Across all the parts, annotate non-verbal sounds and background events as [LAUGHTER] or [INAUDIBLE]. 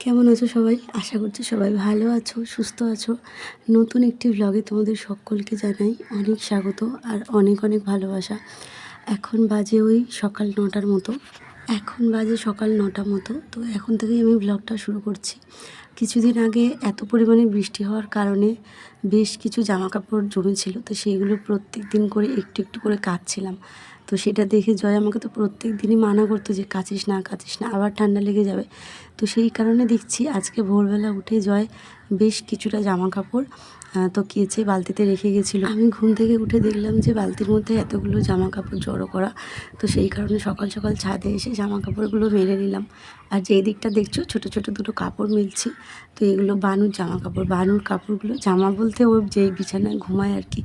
কেমন আছো সবাই? আশা করছি সবাই ভালো আছো, সুস্থ আছো। নতুন একটি ব্লগে তোমাদের সকলকে জানাই অনেক স্বাগত আর অনেক অনেক ভালোবাসা। এখন বাজে ওই সকাল নটার মতো। এখন বাজে সকাল নটা মতো। তো এখন থেকেই আমি ব্লগটা শুরু করছি। কিছুদিন আগে এত পরিমাণে বৃষ্টি হওয়ার কারণে বেশ কিছু জামা কাপড় জমেছিল। তো সেইগুলো প্রত্যেক দিন করে একটু একটু করে কাচছিলাম তো সেটা দেখে জয় আমাকে তো প্রত্যেক দিনই মানা করতো যে কাচিস না কাচিস না, আবার ঠান্ডা লেগে যাবে। তো সেই কারণে দেখছি আজকে ভোরবেলা উঠে জয় বেশ কিছুটা জামা কাপড় তো কেচে বালতিতে রেখে গেছিল। আমি ঘুম থেকে উঠে দেখলাম যে বালতির মধ্যে এতগুলো জামা কাপড় জড়ো করা। তো সেই কারণে সকাল সকাল ছাদে এসে জামা কাপড়গুলো মেলে নিলাম। আর যেই দিকটা দেখছ, ছোট ছোট দুটো কাপড় মিলছি। তো এগুলো বানুর জামা কাপড় বানুর কাপড়গুলো জামা বলতে ও যেই বিছানায় ঘুমায় আর কি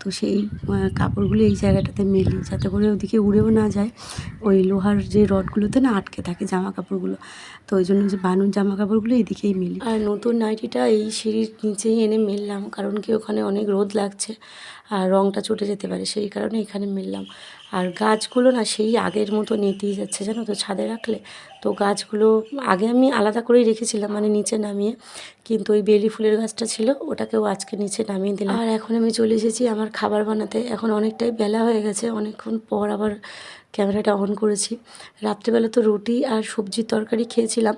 তো সেই কাপড়গুলো এই জায়গাটাতে মেলি, যাতে করে ওদিকে উড়েও না যায়। ওই লোহার যে রডগুলোতে না আটকে থাকে জামা কাপড়গুলো তো ওই জন্য যে বানুর জামা কাপড়গুলো এইদিকেই মিলি। আর নতুন নাইটিটা এই সিঁড়ির নিচেই এনে মেললাম, কারণ কি ওখানে অনেক রোদ লাগছে আর রংটা চটে যেতে পারে, সেই কারণে এখানে মেললাম। আর গাছগুলো না সেই আগের মতো নেতেই যাচ্ছে, জানো তো, ছাদে রাখলে তো গাছগুলো আগে আমি আলাদা করেই রেখেছিলাম মানে নিচে নামিয়ে। কিন্তু ওই বেলি ফুলের গাছটা ছিল, ওটাকেও আজকে নিচে নামিয়ে দিলাম। আর এখন আমি চলে এসেছি আমার খাবার বানাতে। এখন অনেকটাই বেলা হয়ে গেছে, অনেকক্ষণ পর আবার ক্যামেরাটা অন করেছি। রাত্রেবেলা তো রুটি আর সবজির তরকারি খেয়েছিলাম।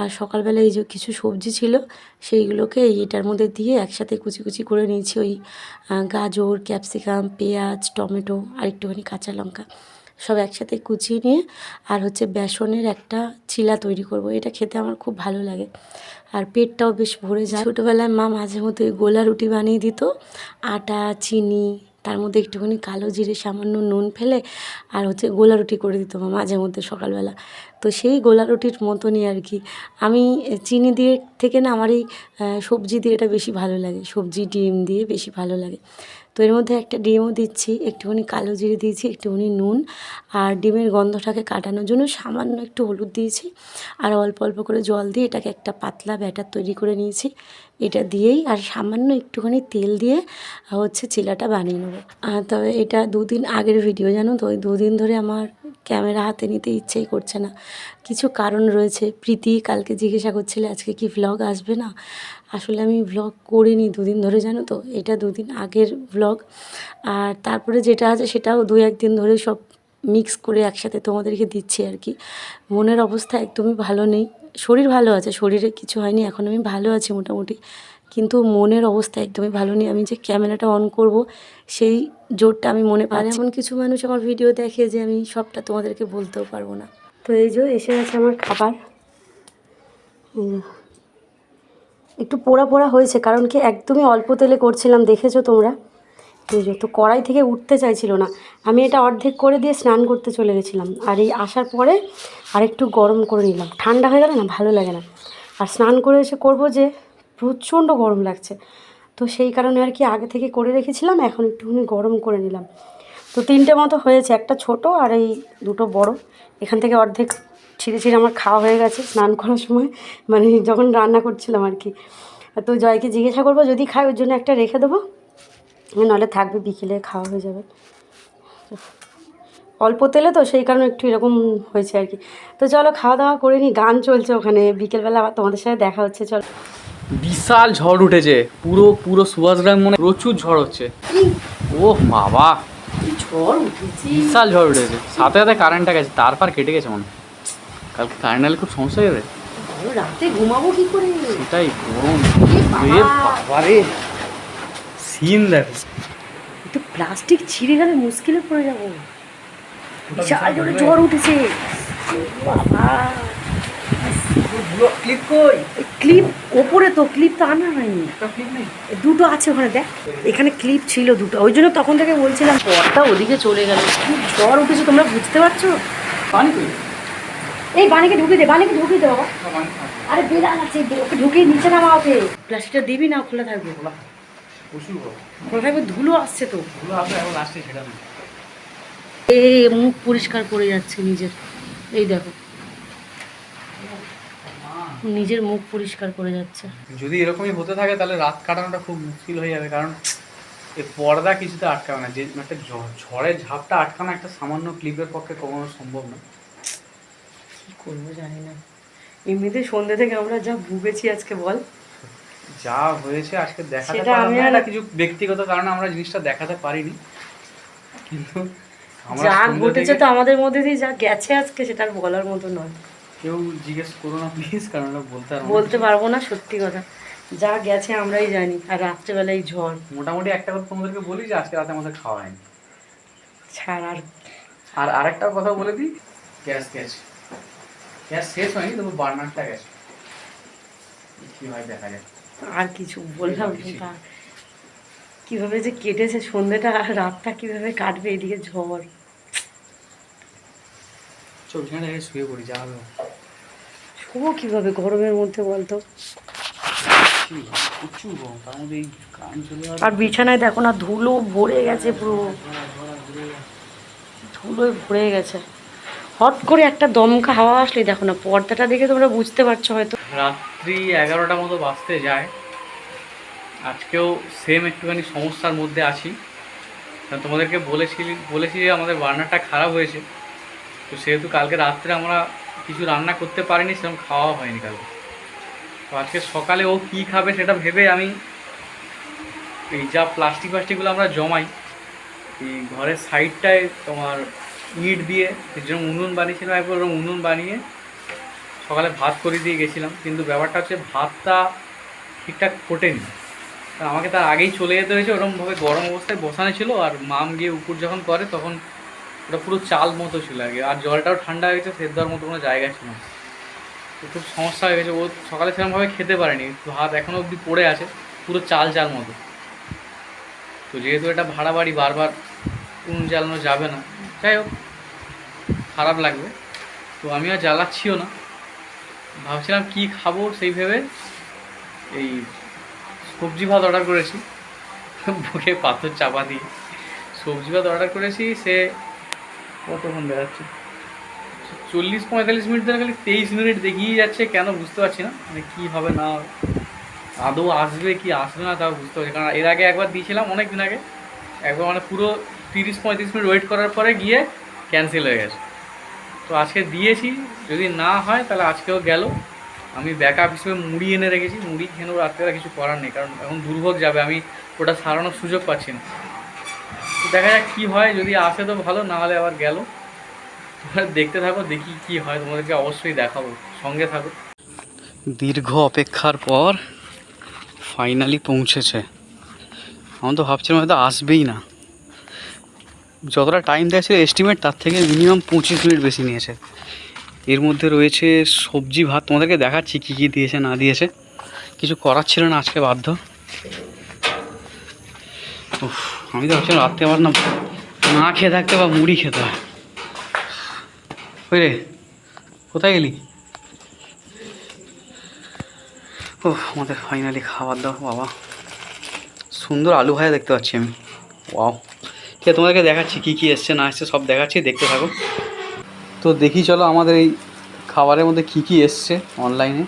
আর সকালবেলা এই যে কিছু সবজি ছিল, সেইগুলোকে এটার মধ্যে দিয়ে একসাথে কুচি কুচি করে নিয়েছি। ওই গাজর, ক্যাপসিকাম, পেঁয়াজ, টমেটো, আর একটুখানি কাঁচা লঙ্কা। সব একসাথে কুচিয়ে নিয়ে আর হচ্ছে বেসনের একটা চিলা তৈরি করব। এটা খেতে আমার খুব ভালো লাগে। আর পেটটাও বেশ ভরে যায়। ছোটোবেলায় মা মাঝে মধ্যে গোলা রুটি বানিয়ে দিত। আটা, চিনি, তার মধ্যে একটুখানি কালো জিরে, সামান্য নুন ফেলে আর হচ্ছে গোলা রুটি করে দিত মা মাঝে মধ্যে সকালবেলা। তো সেই গোলা রুটির মতনই আর কি। আমি চিনি দিয়ে থেকে না আমার এই সবজি দিয়ে এটা বেশি ভালো লাগে। সবজি, ডিম দিয়ে বেশি ভালো লাগে। তো এর মধ্যে একটা ডিমও দিচ্ছি, একটুখানি কালো জিরে দিয়েছি, একটুখানি নুন। আর ডিমের গন্ধটাকে কাটানোর জন্য সামান্য একটু হলুদ দিয়েছি। আর অল্প অল্প করে জল দিয়ে এটাকে একটা পাতলা ব্যাটার তৈরি করে নিয়েছি। এটা দিয়েই আর সামান্য একটুখানি তেল দিয়ে, হচ্ছে চিলাটা বানিয়ে নেব। তবে এটা দুদিন আগের ভিডিও জানো তো? ওই দুদিন ধরে আমার ক্যামেরা হাতে নিতে ইচ্ছেই করছে না। কিছু কারণ রয়েছে। প্রীতি কালকে জিজ্ঞাসা করছিলে, আজকে কি ভ্লগ আসবে না? আসলে আমি ভ্লগ করিনি দুদিন ধরে, জানো তো? এটা দুদিন আগের ভ্লগ আর তারপরে যেটা আছে, সেটাও দু একদিন ধরে সব মিক্স করে একসাথে তোমাদেরকে দিচ্ছি আর কি। মনের অবস্থা একদমই ভালো নেই। শরীর ভালো আছে, শরীরে কিছু হয়নি, এখন আমি ভালো আছি মোটামুটি। কিন্তু মনের অবস্থা একদমই ভালো নেই। আমি যে ক্যামেরাটা অন করব, সেই জোরটা আমি মনে পাই এমন কিছু মানুষ আমার ভিডিও দেখে যে আমি সবটা তোমাদেরকে বলতেও পারব না। তো এই যে এসে গেছে আমার খাবার। একটু পোড়া পোড়া হয়েছে কারণ কি একদমই অল্প তেলে করছিলাম দেখেছ তোমরা? তো কড়াই থেকে উঠতে চাইছিল না। আমি এটা অর্ধেক করে দিয়ে স্নান করতে চলে গেছিলাম। আর এই আসার পরে আরেকটু গরম করে নিলাম। ঠান্ডা হয়ে গেলে না ভালো লাগে না। আর স্নান করে এসে করব যে প্রচণ্ড গরম লাগছে। তো সেই কারণে আর কি আগে থেকে করে রেখেছিলাম, এখন একটুখানি গরম করে নিলাম। তো তিনটে মতো হয়েছে, একটা ছোট আর এই দুটো বড়। এখান থেকে অর্ধেক ছিঁড়ে ছিঁড়ে আমার খাওয়া হয়ে গেছে স্নান করার সময় মানে যখন রান্না করছিলাম আর কি। তো জয়কে জিজ্ঞাসা করব, যদি খায় ওর জন্য একটা রেখে দেবো? নাহলে থাকবে, বিকেলে খাওয়া হয়ে যাবে। অল্প তেলে তো, সেই কারণে একটু এরকম হয়েছে আর কি। তো চলো খাওয়া দাওয়া করে নি, গান চলছে ওখানে। বিকেলবেলা আবার তোমাদের সাথে দেখা হচ্ছে, চলো। বিশাল ঝড় উঠেছে। পুরো পুরো সুভাষগ্রাম মনে প্রচুর ঝড় হচ্ছে। ও বাবা। ঝড় উঠেছি? বিশাল ঝড় উঠেছে। সাথে সাথে কারেন্টটা গেছে তার পার কেটে গেছে মনে। কালকে কারেন্ট এলে খুব সমস্যা হয়ে যাবে। রাতে ঘুমাবো কি করে? সেটাই গরম। বাবা। এ বাবা। রে সিন দেখো। একটু প্লাস্টিক ছিঁড়ে গেলে মুশকিলে পড়ে যাব। বিশাল জোরে ঝড় উঠেছে। বাবা। ক্লিক কই ক্লিপ ওপরে তো ক্লিপ তো আনা হয়নি দুটো আছে ওখানে দেখ। এখানে ক্লিপ ছিল দুটো। ওই জন্য তখন থেকে বলছিলাম পরটা ওদিকে চলে গেল। খুব ঝড় উঠেছে তোমরা বুঝতে পারছ? পানি এই বানিকে ঢুকে দে বানিকে ঢুকে দে বাবা। আরে বেড়াল আছে ওকে ঢুকিয়ে নিচে নামা ওকে প্লাস্টিকটা দিবি না খোলা থাকবে খোলা থাকবে ধুলো আসছে তো। পুরো আসলে এখন লাস্টে সেটা এ মুখ পরিষ্কার করে যাচ্ছে নিজের। এই দেখো। নিজের মুখ পরিষ্কার করে যাচ্ছে। যদি এরকমই হতে থাকে তাহলে রাত কাটানোটা খুব মুশকিল হয়ে যাবে কারণ এই পর্দা কিছুতে আটকাবে না। যে একটা ঝড়ের ঝাপটা আটকানো একটা সামান্য ক্লিপের পক্ষে কখনো সম্ভব না। কি করব জানি না। এমনিতে সন্ধ্যে থেকে আমরা যা ভুগেছি আজকে বল। যা হয়েছে আজকে দেখাতে পারলাম আমি না কিছু ব্যক্তিগত কারণে আমরা জিনিসটা দেখাতে পারিনি। কিন্তু যা ঘটেছে তো আমাদের মধ্যে দিয়ে যা গেছে আজকে সেটা আর বলার মতো নয়। কেউ জিজ্ঞেস করো না প্লিজ কারণ বলতে বলতে পারব না সত্যি কথা। যা গেছে আমরাই জানি আর রাত্রেবেলায় ঝড়। মোটামুটি একটা কথা তোমাদেরকে বলি যে আজকে রাতে আমাদের খাওয়া হয়নি। ছাড় আর আর আরেকটা কথা বলে দিই গ্যাস গ্যাস গ্যাস শেষ হয়নি তবু বার্নারটা গেছে। কি হয় দেখা যায় আর কিছু বললাম কীভাবে যে কেটেছে সন্ধ্যেটা আর রাতটা কীভাবে কাটবে এদিকে ঝড়। চব্বিশ ঘণ্টা শুয়ে পড়ি যা হবে। শোবো কীভাবে গরমের মধ্যে বলতো? আর বিছানায় দেখো না ধুলো ভরে গেছে পুরো। ধুলোয় ভরে গেছে। হট করে একটা দমকা হাওয়া আসলে দেখো না পর্দাটা দেখে তোমরা বুঝতে পারছ হয়তো। রাত্রি এগারোটা মতো বাজতে যায়। আজকেও সেম একটুখানি সমস্যার মধ্যে আছি। তোমাদেরকে বলেছি বলেছি যে আমাদের বার্নারটা খারাপ হয়েছে। তো সেহেতু কালকে রাত্রে আমরা কিছু রান্না করতে পারিনি, সেরকম খাওয়া হয়নি কালকে। তো আজকে সকালে ও কী খাবে সেটা ভেবে আমি এই যা প্লাস্টিক প্লাস্টিকগুলো আমরা জমাই, এই ঘরের সাইডটায় তোমার ইট দিয়ে যেরকম উনুন বানিয়েছিলাম, একবার ওরকম উনুন বানিয়ে সকালে ভাত করে দিয়ে গেছিলাম, কিন্তু ব্যাপারটা হচ্ছে ভাতটা ঠিকঠাক ফোটেনি। আমাকে তার আগেই চলে যেতে হয়েছে, ওরকমভাবে গরম অবস্থায় বসানো ছিল, আর মাম গিয়ে উপর যখন করে, তখন ওটা পুরো চাল মতো ছিল কি। আর জলটাও ঠান্ডা হয়ে গেছে, সেদ্ধ মতো কোনো জায়গা ছিল না। খুব সমস্যা হয়ে গেছে। ও সকালে সেরকমভাবে খেতে পারেনি। ভাত এখনও অবধি পড়ে আছে, পুরো চাল চাল মতো। তো যেহেতু এটা ভাড়া বাড়ি, বারবার উনুন জ্বালানো যাবে না। যাই হোক, খারাপ লাগবে। তো আমি আর জ্বালাচ্ছিও না। ভাবছিলাম কি খাব সেই ভেবে এই সবজি ভাত অর্ডার করেছি। [LAUGHS] বুকে পাথর চাপা দিয়ে। সবজি ভাত অর্ডার করেছি, সে কতক্ষণ দেখাচ্ছে চল্লিশ পঁয়তাল্লিশ মিনিট ধরে খালি তেইশ মিনিট দেখিয়ে যাচ্ছে, কেন বুঝতে পারছি না। মানে কী হবে না। আদৌ আসবে কি আসবে না তাও বুঝতে পারছি কারণ এর আগে একবার দিয়েছিলাম অনেক দিন আগে। একবার মানে পুরো তিরিশ পঁয়ত্রিশ মিনিট ওয়েট করার পরে গিয়ে ক্যান্সেল হয়ে গেছে। তো আজকে দিয়েছি, যদি না হয় তাহলে আজকেও গেল। আমি ব্যাকআপ হিসেবে মুড়ি এনে রেখেছি। মুড়ি খেলেও রাত্রে কিছু করার নেই, কারণ এখন দুর্ভোগ যাবে। আমি ওটা সারানোর সুযোগ পাচ্ছি না। দেখা যাক কী হয় যদি আসে তো ভালো না হলে আবার গেল। দেখতে থাকো দেখি কি হয় তোমাদেরকে অবশ্যই দেখাবো সঙ্গে থাকো। দীর্ঘ অপেক্ষার পর ফাইনালি পৌঁছেছে। আমি তো ভাবছিলাম হয়তো আসবেই না। যতটা টাইম দিয়েছিল এস্টিমেট তার থেকে মিনিমাম পঁচিশ মিনিট বেশি নিয়েছে। এর মধ্যে রয়েছে সবজি ভাত তোমাদেরকে দেখাচ্ছি কী কী দিয়েছে না দিয়েছে। কিছু করার ছিল না আজকে বাধ্য। উফ, আমি তো ভাবছিলাম রাত্রে আবার না না খেয়ে থাকতে বা মুড়ি খেতে হয়। রে? কোথায় গেলি? ও আমাদের ফাইনালি খাবার দাও বাবা। সুন্দর আলু ভাজা দেখতে পাচ্ছি আমি। ওয়াও ঠিক তোমাদেরকে দেখাচ্ছি কী কী এসছে, না এসছে, সব দেখাচ্ছি, দেখতে থাকো। তো দেখি, চলো আমাদের এই খাবারের মধ্যে কী কী এসছে অনলাইনে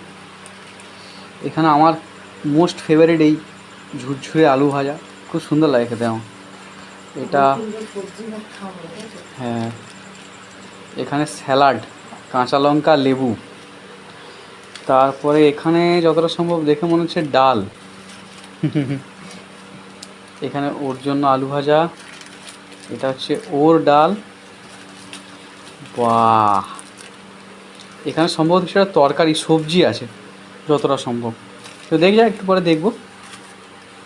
এখানে আমার মোস্ট ফেভারিট এই ঝুরঝুরে আলু ভাজা। খুব সুন্দর লাগে খেতে আমার। এটা হ্যাঁ এখানে স্যালাড, কাঁচা লঙ্কা, লেবু। তারপরে এখানে যতটা সম্ভব দেখে মনে হচ্ছে ডাল। [LAUGHS] এখানে ওর জন্য আলু ভাজা, এটা হচ্ছে ওর ডাল। বাহ! এখানে সম্ভবত সেটা তরকারি, সবজি আছে, যতটা সম্ভব। তো দেখি যা একটু পরে দেখব।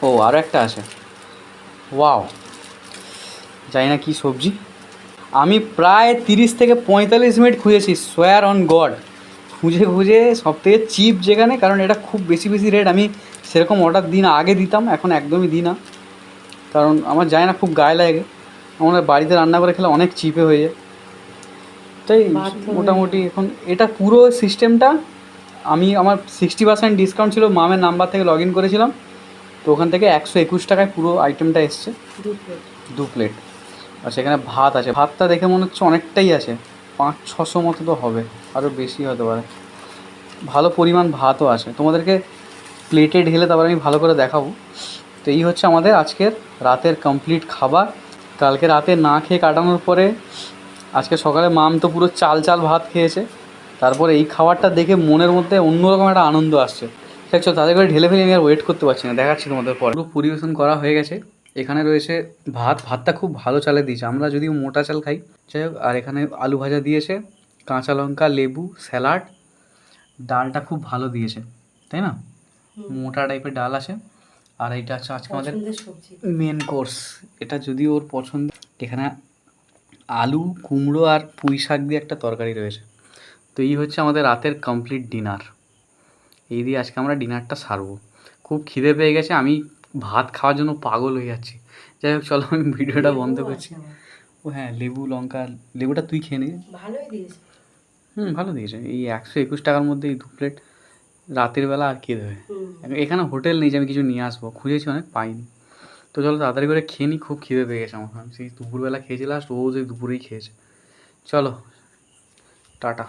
ও আরও একটা আছে। ওয়াও! জানি না কি সবজি। আমি প্রায় তিরিশ থেকে পঁয়তাল্লিশ মিনিট খুঁজেছি সোয়ার অন গড খুঁজে খুঁজে সব থেকে চিপ যেখানে কারণ এটা খুব বেশি বেশি রেট আমি সেরকম অর্ডার দিই না আগে দিতাম এখন একদমই দিই না। কারণ আমার যায় না খুব গায়ে লাগে। আমরা বাড়িতে রান্না করে খেলে অনেক চিপে হয়ে যায়। তাই। মোটামুটি এখন এটা পুরো সিস্টেমটা আমি আমার সিক্সটি পার্সেন্ট ডিসকাউন্ট ছিল মামের নাম্বার থেকে লগ ইন করেছিলাম। তো ওখান থেকে একশো একুশ টাকায় পুরো আইটেমটা এসছে। দু প্লেট আর সেখানে ভাত আছে। ভাতটা দেখে মনে হচ্ছে অনেকটাই আছে। পাঁচ, ছশো মতো তো হবে। আরও বেশি হতে পারে। ভালো পরিমাণ ভাতও আছে। তোমাদেরকে প্লেটে ঢেলে তারপর আমি ভালো করে দেখাবো। তো এই হচ্ছে আমাদের আজকের রাতের কমপ্লিট খাবার। কালকে রাতে না খেয়ে কাটানোর পরে আজকে সকালে মাম তো পুরো চাল চাল ভাত খেয়েছে। তারপরে এই খাবারটা দেখে মনের মধ্যে অন্যরকম একটা আনন্দ আসছে। দেখছ তাদের করে ঢেলে ফেলে আমি আর ওয়েট করতে পারছি না। দেখাচ্ছি তোমাদের পর। পুরো পরিবেশন করা হয়ে গেছে। এখানে রয়েছে ভাত। ভাতটা খুব ভালো চালে দিয়েছে। আমরা যদিও মোটা চাল খাই যাই হোক আর এখানে আলু ভাজা দিয়েছে কাঁচা লঙ্কা লেবু স্যালাড। ডালটা খুব ভালো দিয়েছে তাই না? মোটা টাইপের ডাল আছে। আর এইটা হচ্ছে আজকে আমাদের মেন কোর্স। এটা যদি ওর পছন্দ এখানে আলু কুমড়ো আর পুঁই শাক দিয়ে একটা তরকারি রয়েছে। তো এই হচ্ছে আমাদের রাতের কমপ্লিট ডিনার। এই দিয়ে আজকে আমরা ডিনারটা সারবো। খুব খিদে পেয়ে গেছে আমি ভাত খাওয়ার জন্য পাগল হয়ে যাচ্ছি। যাই হোক চলো আমি ভিডিওটা বন্ধ করছি। ও হ্যাঁ লেবু লঙ্কা লেবুটা তুই খেয়ে নে। ভালোই দিয়েছে। হুম ভালো দিয়েছে। এই একশো একুশ টাকার মধ্যে এই দু প্লেট রাতের বেলা আর কে দেবে? এখানে হোটেল নেই যে আমি কিছু নিয়ে আসব। খুঁজেছি অনেক পাইনি। তো চলো তাড়াতাড়ি করে খেয়ে নিই খুব খিদে পেয়ে গেছে আমার সেই দুপুরবেলা খেয়েছি লাস্ট ও যে দুপুরেই খেয়েছে। চলো টাটা।